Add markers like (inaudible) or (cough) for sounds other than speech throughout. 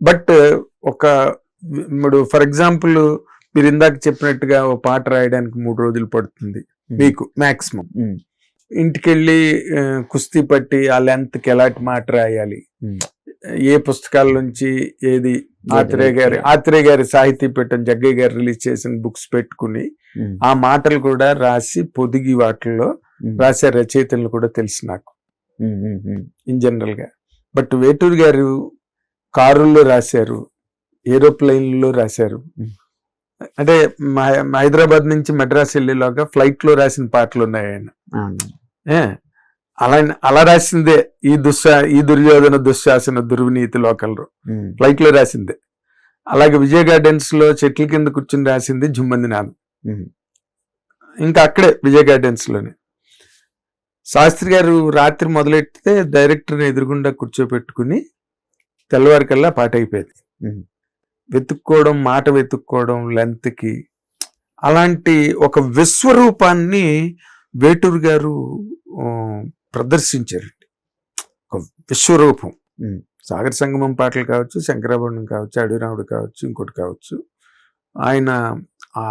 But ఒక ఇప్పుడు for example మీరు ఇందాక చెప్పినట్టుగా ఓ పాట రాయడానికి మూడు రోజులు పడుతుంది మీకు మాక్సిమం. ఇంటికెళ్ళి కుస్తీ పట్టి ఆ లెంత్కి ఎలాంటి మాట రాయాలి. ఏ పుస్తకాల నుంచి ఏది ఆత్రేయ గారి? ఆత్రేయ గారి సాహితీ పీఠం జగ్గయ్య గారు రిలీజ్ చేసిన బుక్స్ పెట్టుకుని. ఆ మాటలు కూడా రాసి పొదిగి వాటిల్లో. రాసే రచయితలు కూడా తెలుసు నాకు. ఇన్ జనరల్గా బట్ వేటూరు గారు కారుల్లో రాశారు ఏరోప్లేన్లో రాశారు. అంటే హైదరాబాద్ నుంచి మెడ్రాస్ వెళ్ళేలాగా ఫ్లైట్లో రాసిన పాటలు ఉన్నాయి ఆయన. అలా అలా రాసిందే ఈ దుశ్శా ఈ దుర్యోధన దుశ్శాసన దుర్వినీతి లోకల్లో ఉమ్. ఫ్లైట్లో రాసిందే. అలాగే విజయ గార్డెన్స్లో చెట్ల కింద కూర్చుని రాసింది జుమ్మంది నాన్న. ఇంకా అక్కడే విజయ గార్డెన్స్లోనే శాస్త్రి గారు రాత్రి మొదలెడితే డైరెక్టర్ని ఎదురుగుండా కూర్చోపెట్టుకుని తెల్లవారికల్లా పాట అయిపోయేది. వెతుక్కోవడం మాట వెతుక్కోవడం length కి అలాంటి ఒక విశ్వరూపాన్ని వేటూరు గారు ప్రదర్శించారండి ఒక విశ్వరూపం. సాగర సంగమం పాటలు కావచ్చు శంకరాభరణం కావచ్చు అడవిరాముడు కావచ్చు ఇంకోటి కావచ్చు ఆయన ఆ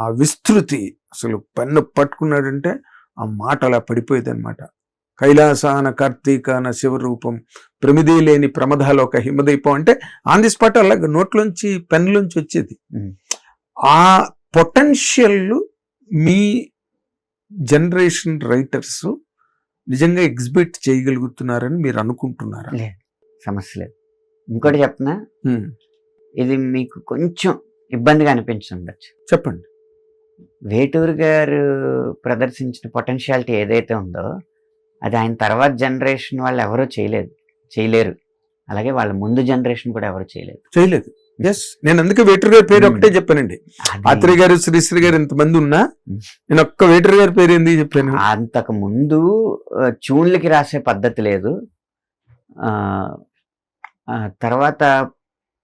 ఆ విస్తృతి అసలు పెన్ను పట్టుకున్నాడంటే ఆ మాట అలా పడిపోయేది అనమాట కైలాసాన కార్తీకాన శివరూపం ప్రమిది లేని ప్రమదాలోక హిమదీపం అంటే ఆన్ ది స్పాట్ అలాగ నోట్లోంచి పెన్లోంచి వచ్చేది. ఉమ్. ఆ పొటెన్షియల్ మీ జనరేషన్ రైటర్స్ నిజంగా ఎగ్జిబిట్ చేయగలుగుతున్నారని మీరు అనుకుంటున్నారా? సమస్య లేదు. ఇంకోటి చెప్పనా హ్మ్. ఇది మీకు కొంచెం ఇబ్బందిగా అనిపించుండొచ్చు చెప్పండి. వేటూరు గారు ప్రదర్శించిన పొటెన్షియాలిటీ ఏదైతే ఉందో అది ఆయన తర్వాత జనరేషన్ వాళ్ళు ఎవరూ చేయలేదు చేయలేరు. అలాగే వాళ్ళ ముందు జనరేషన్ కూడా ఎవరు చేయలేదు. చేయలేదు. ఎస్ నేను అందుకే వేటర్ గారి పేరు Hmm. ఒకటే చెప్పానండి. అది ఆత్రేయ గారు శ్రీశ్రీ గారు ఇంతమంది ఉన్నా Hmm. నేను ఒక్క వేటర్ గారి పేరు ఎందుకు చెప్పాను? అంతకు ముందు ఆ, ట్యూన్లకి రాసే పద్ధతి లేదు. తర్వాత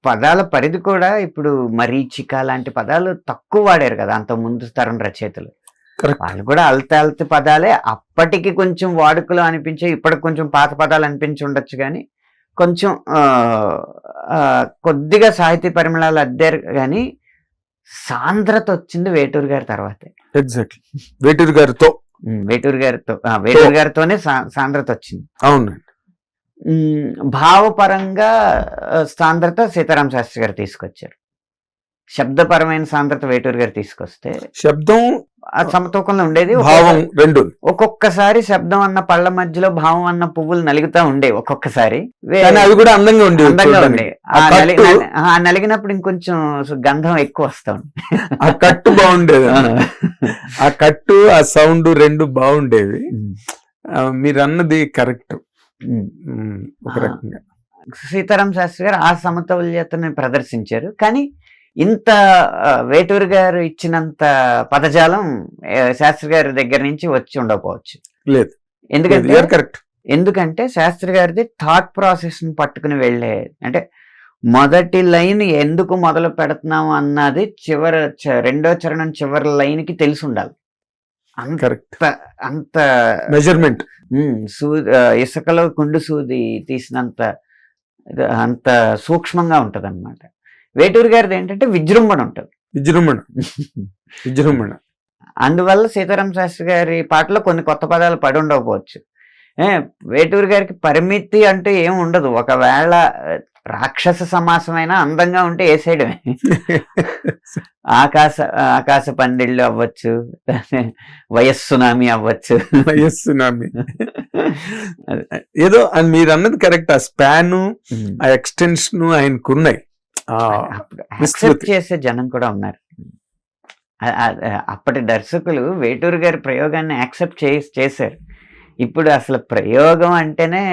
పదాల పరిధి కూడా ఇప్పుడు మరీచిక లాంటి పదాలు తక్కువ వాడారు కదా అంత ముందు తరం రచయితలు. వాళ్ళు కూడా అల్త అల్త పదాలే. అప్పటికి కొంచెం వాడుకలో అనిపించే ఇప్పటికి కొంచెం పాత పదాలు అనిపించి ఉండొచ్చు కానీ కొంచెం కొద్దిగా సాహితీ పరిమళాలు అద్దారు కానీ సాంద్రత వచ్చింది వేటూరు గారి తర్వాతే. ఎగ్జాక్ట్లీ వేటూరు గారితో. వేటూరు గారితో వేటూరు గారితోనే సాంద్రత వచ్చింది. అవునండి. భావపరంగా సాంద్రత సీతారాం శాస్త్రి గారు తీసుకొచ్చారు. శబ్దపరమైన సాంద్రత వేటూరు గారు తీసుకొస్తే శబ్దం ఆ సమతూకంలో ఉండేది. భావం రెండు ఒక్కొక్కసారి శబ్దం అన్న పళ్ళ మధ్యలో భావం అన్న పువ్వులు నలుగుతా ఉండే ఒక్కొక్కసారి. అవి కూడా అందంగా ఉండేవి అందంగా. ఉండే. ఆ నలిగినప్పుడు ఇంకొంచెం గంధం ఎక్కువ వస్తా ఆ కట్టు బాగుండేది. ఆ. కట్టు ఆ సౌండ్ రెండు బాగుండేవి. మీరు అన్నది కరెక్ట్. ఒక. రకంగా. సీతారాం శాస్త్రి గారు ఆ సమతౌల్యతని ప్రదర్శించారు. కానీ ఇంత వేటూరు గారు ఇచ్చినంత పదజాలం శాస్త్రి గారి దగ్గర నుంచి వచ్చి ఉండకపోవచ్చు. లేదు. ఎందుకంటే కరెక్ట్ ఎందుకంటే శాస్త్రి గారిది థాట్ ప్రాసెస్ని పట్టుకుని వెళ్ళే అంటే మొదటి లైన్ ఎందుకు మొదలు పెడుతున్నాం అన్నది చివరి రెండో చరణం చివరి లైన్కి తెలిసి ఉండాలి. అంత అంత మెజర్మెంట్ సూ ఇసుకలో కుండు సూది తీసినంత అంత సూక్ష్మంగా ఉంటది అనమాట వేటూరు గారిది ఏంటంటే విజృంభణ ఉంటుంది. విజృంభణ. విజృంభణ. అందువల్ల సీతారాం శాస్త్రి గారి పాటలో కొన్ని కొత్త పదాలు పడి ఉండకపోవచ్చు. ఏ, వేటూరు గారికి పరిమితి అంటే ఏం ఉండదు. ఒకవేళ రాక్షస సమాసమైన అందంగా ఉంటే వేసేయడమే ఆకాశ ఆకాశ పందిళ్ళు అవ్వచ్చు. వయస్సునామి అవ్వచ్చు. వయస్సునామి ఏదో మీరు అన్నది కరెక్ట్. ఆ స్పాన్ ఆ ఎక్స్టెన్షన్ ఆయనకు యాక్సెప్ట్ చేసే జనం కూడా ఉన్నారు. అప్పటి దర్శకులు వేటూరు గారి ప్రయోగాన్ని యాక్సెప్ట్ చే చేశారు. ఇప్పుడు అసలు ప్రయోగం అంటేనే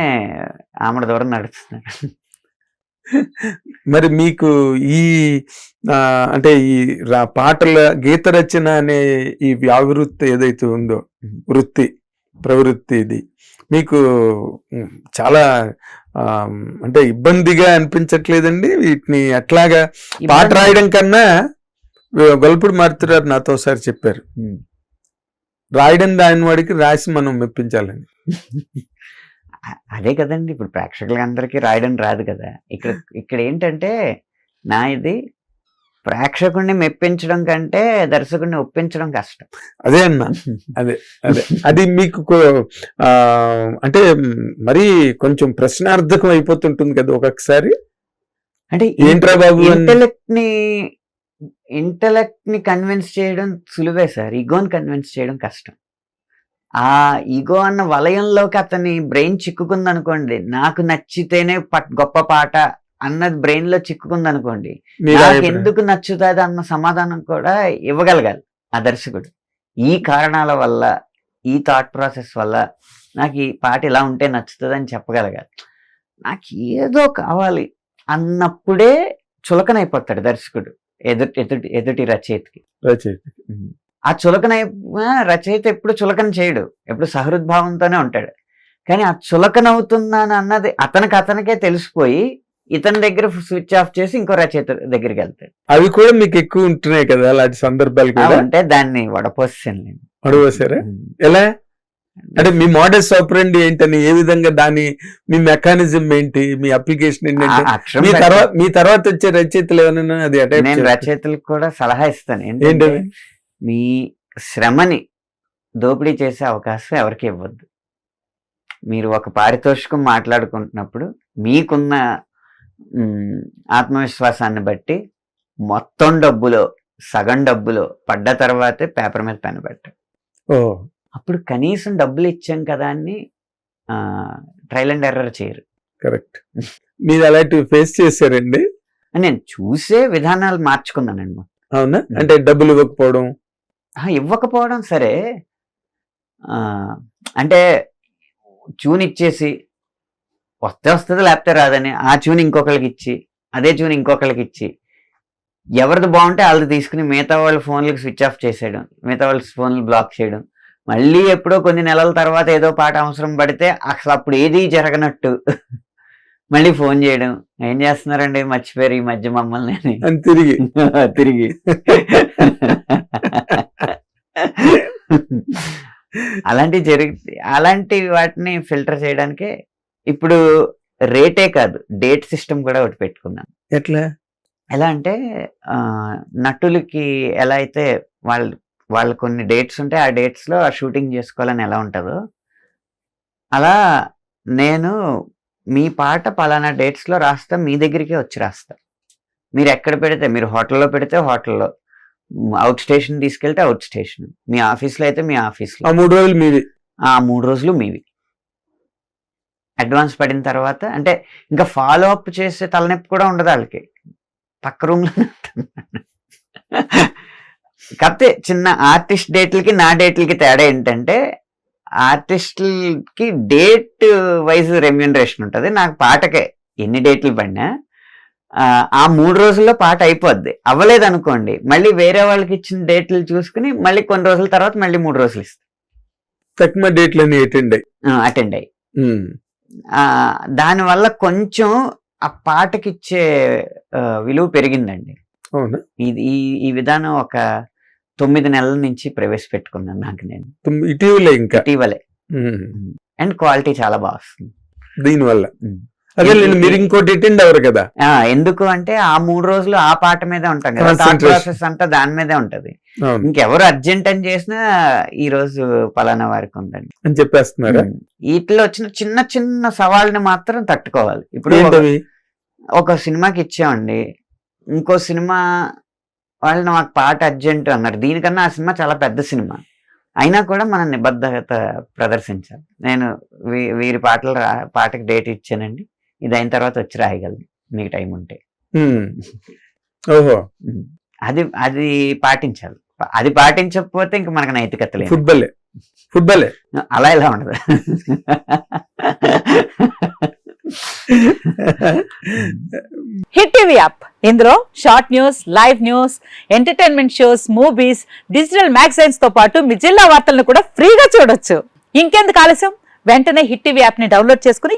ఆమెడ దూరం నడుస్తున్నారు. మరి మీకు ఈ అంటే ఈ పాటల గీత రచన అనే ఈ వ్యావృత్తి ఏదైతే ఉందో వృత్తి ప్రవృత్తి ఇది మీకు చాలా అంటే ఇబ్బందిగా అనిపించట్లేదండి? వీటిని ఎట్లాగా పాట రాయడం కన్నా గొల్పుడు మారుతున్నారు నాతో ఒకసారి చెప్పారు. రాయడం దాని వాడికి రాసి మనం మెప్పించాలని. అదే కదండి. ఇప్పుడు ప్రేక్షకులందరికీ రాయడం రాదు కదా. ఇక్కడ ఇక్కడ ఏంటంటే నా ఇది ప్రేక్షకుడిని మెప్పించడం కంటే దర్శకుడిని ఒప్పించడం కష్టం. అదే అన్న. అదే అదే. అది మీకు అంటే మరీ కొంచెం ప్రశ్నార్థకం అయిపోతుంటుంది కదా ఒక్కొక్కసారి. అంటే ఏంట్రా బాబు ఇంటెలెక్ట్ని ఇంటెలెక్ట్ని కన్విన్స్ చేయడం సులువే సార్. ఈగోని కన్విన్స్ చేయడం కష్టం. ఆ ఈగో అన్న వలయంలోకి అతని బ్రెయిన్ చిక్కుకుంది అనుకోండి నాకు నచ్చితేనే గొప్ప పాట అన్నది బ్రెయిన్లో చిక్కుకుంది అనుకోండి. ఎందుకు నచ్చుతుంది అన్న సమాధానం కూడా ఇవ్వగలగాలి ఆ దర్శకుడు. ఈ కారణాల వల్ల ఈ థాట్ ప్రాసెస్ వల్ల నాకు ఈ పాట ఇలా ఉంటే నచ్చుతుంది అని చెప్పగలగాలి. నాకు ఏదో కావాలి అన్నప్పుడే చులకనైపోతాడు దర్శకుడు ఎదుటి ఎదుటి ఎదుటి రచయితకి. రచయిత. ఆ చులకనై రచయిత ఎప్పుడు చులకన చేయడు ఎప్పుడు సహృద్భావంతోనే ఉంటాడు. కానీ ఆ చులకన అవుతున్నాను అన్నది అతనికి అతనికే తెలిసిపోయి ఇతని దగ్గర స్విచ్ ఆఫ్ చేసి ఇంకో రచయిత దగ్గరికి వెళ్తాడు. అవి కూడా మీకు ఎక్కువ ఉంటున్నాయి కదా అలాంటి సందర్భాలు కూడా? అంటే దాన్ని వడపోసాను నేను. ఉమ్. ఎలా? అంటే మీ మోడల్స్ ఆపరండి ఏంటని ఏ విధంగా దాని మీ మెకానిజం ఏంటి మీ అప్లికేషన్ ఏంటంటే మీ తర్వాత మీ తర్వాత వచ్చే రచయితలు ఏమైనా అది నేను రచయితలకు కూడా సలహా ఇస్తాను. ఏంటంటే మీ శ్రమని దోపిడీ చేసే అవకాశం ఎవరికి ఇవ్వద్దు. మీరు ఒక పారితోషికం మాట్లాడుకుంటున్నప్పుడు మీకున్న ఆత్మవిశ్వాసాన్ని బట్టి మొత్తం డబ్బులో సగం డబ్బులో పడ్డ తర్వాతే పేపర్ మీద పెన్ పెట్టండి. ఓ. అప్పుడు కనీసం డబ్బులు ఇచ్చాం కదా అని ట్రయల్ అండ్ ఎర్రర్ చేయరు. కరెక్ట్. మీరు అలాంటివి ఫేస్ చేశారండి? నేను చూసే విధానాలు మార్చుకున్నానండి. అవునా? అంటే డబ్బులు ఇవ్వకపోవడం. ఇవ్వకపోవడం సరే. అంటే ట్యూన్ ఇచ్చేసి వస్తే వస్తుంది లేకపోతే రాదని. ఆ ట్యూన్ ఇంకొకరికి ఇచ్చి అదే ట్యూన్ ఇంకొకరికి ఇచ్చి. ఎవరిది బాగుంటే వాళ్ళది తీసుకుని మిగతా వాళ్ళ ఫోన్లకు స్విచ్ ఆఫ్ చేసేయడం మిగతా వాళ్ళ ఫోన్లు బ్లాక్ చేయడం. మళ్ళీ ఎప్పుడో కొన్ని నెలల తర్వాత ఏదో పాట అవసరం పడితే అసలు అప్పుడు ఏది జరగనట్టు. (laughs) మళ్ళీ ఫోన్ చేయడం. ఏం చేస్తున్నారండి? మర్చిపోయారు ఈ మధ్య మమ్మల్ని అని. తిరిగి. (laughs) తిరిగి. (laughs) అలాంటి జరిగి అలాంటి వాటిని ఫిల్టర్ చేయడానికే ఇప్పుడు రేటే కాదు డేట్ సిస్టమ్ కూడా ఒకటి పెట్టుకున్నాను. ఎట్లా? ఎలా అంటే నటులకి ఎలా అయితే వాళ్ళు వాళ్ళు కొన్ని డేట్స్ ఉంటే ఆ డేట్స్లో ఆ షూటింగ్ చేసుకోవాలని ఎలా ఉంటుందో అలా నేను మీ పాట పలానా డేట్స్లో రాస్తా మీ దగ్గరికే వచ్చి రాస్తా. మీరు ఎక్కడ పెడితే మీరు హోటల్లో పెడితే హోటల్లో అవుట్ స్టేషన్ తీసుకెళ్తే అవుట్ స్టేషన్ మీ ఆఫీస్లో అయితే మీ ఆఫీస్లో ఆ మూడు రోజులు మీది. ఆ మూడు రోజులు మీవి. అడ్వాన్స్ పడిన తర్వాత అంటే ఇంకా ఫాలో అప్ చేసే తలనొప్పి కూడా ఉండదు వాళ్ళకి. పక్క రూమ్లో కాకపోతే చిన్న ఆర్టిస్ట్ డేట్లకి నా డేట్లకి తేడా ఏంటంటే ఆర్టిస్టులకి డేట్ వైజ్ రెమ్యూనరేషన్ ఉంటుంది. నాకు పాటకే ఎన్ని డేట్లు పడినా ఆ, మూడు రోజుల్లో పాట అయిపోద్ది. అవ్వలేదు అనుకోండి మళ్ళీ వేరే వాళ్ళకి ఇచ్చిన డేట్లు చూసుకుని మళ్ళీ కొన్ని రోజుల తర్వాత మళ్ళీ మూడు రోజులు ఇస్తాను తక్కువ డేట్లని అటెండ్ అయ్యి. అటెండ్ అయ్యి. దానివల్ల కొంచెం ఆ పాటకి ఇచ్చే ఆ, విలువ పెరిగిందండి. అవునా? ఇది ఈ ఈ విధానం ఒక తొమ్మిది నెలల నుంచి ప్రవేశపెట్టుకున్నాను నాకు నేను. ఇటీవలే ఇంకా? ఇటీవలే. అండ్ క్వాలిటీ చాలా బాగా వస్తుంది. దీనివల్ల. అదే మీరు ఇంకోటి అటెండ్ అవ్వరు కదా. ఎందుకు అంటే ఆ మూడు రోజులు ఆ పాట మీదే ఉంటాం కదా. థాట్. ప్రాసెస్ అంతా దాని మీదే ఉంటది. ఇంకెవరు అర్జెంట్ అని చేసినా ఈ రోజు పలానా వారికి ఉందండి. అని చెప్పేస్తున్నారా. వీటిలో వచ్చిన చిన్న చిన్న సవాళ్ళని మాత్రం తట్టుకోవాలి. ఇప్పుడు ఒక- సినిమాకి ఇచ్చామండి. ఇంకో సినిమా వాళ్ళు నాకు పాట అర్జెంట్ అన్నారు. దీనికన్నా ఆ సినిమా చాలా పెద్ద సినిమా. అయినా కూడా మనం నిబద్ధత ప్రదర్శించాలి. నేను వీరి పాటలు పాటకి డేట్ ఇచ్చానండి. ఇది అయిన తర్వాత వచ్చి రాయగలను. మీకు టైం ఉంటే. ఓహో. అది అది పాటించాలి. అది పాటించకపోతే ఇంక మనకు నైతికత లేదు. ఫుట్బాలే. ఫుట్బాలే. అలా ఇలా ఉండదు? Hit TV app. ఇందులో short news live news entertainment shows movies digital మ్యాగజైన్స్తో పాటు మీ జిల్లా వార్తలను కూడా ఫ్రీగా చూడొచ్చు. ఇంకెందుకు ఆలస్యం? వెంటనే హిట్ టీవీ యాప్ని డౌన్లోడ్ చేసుకుని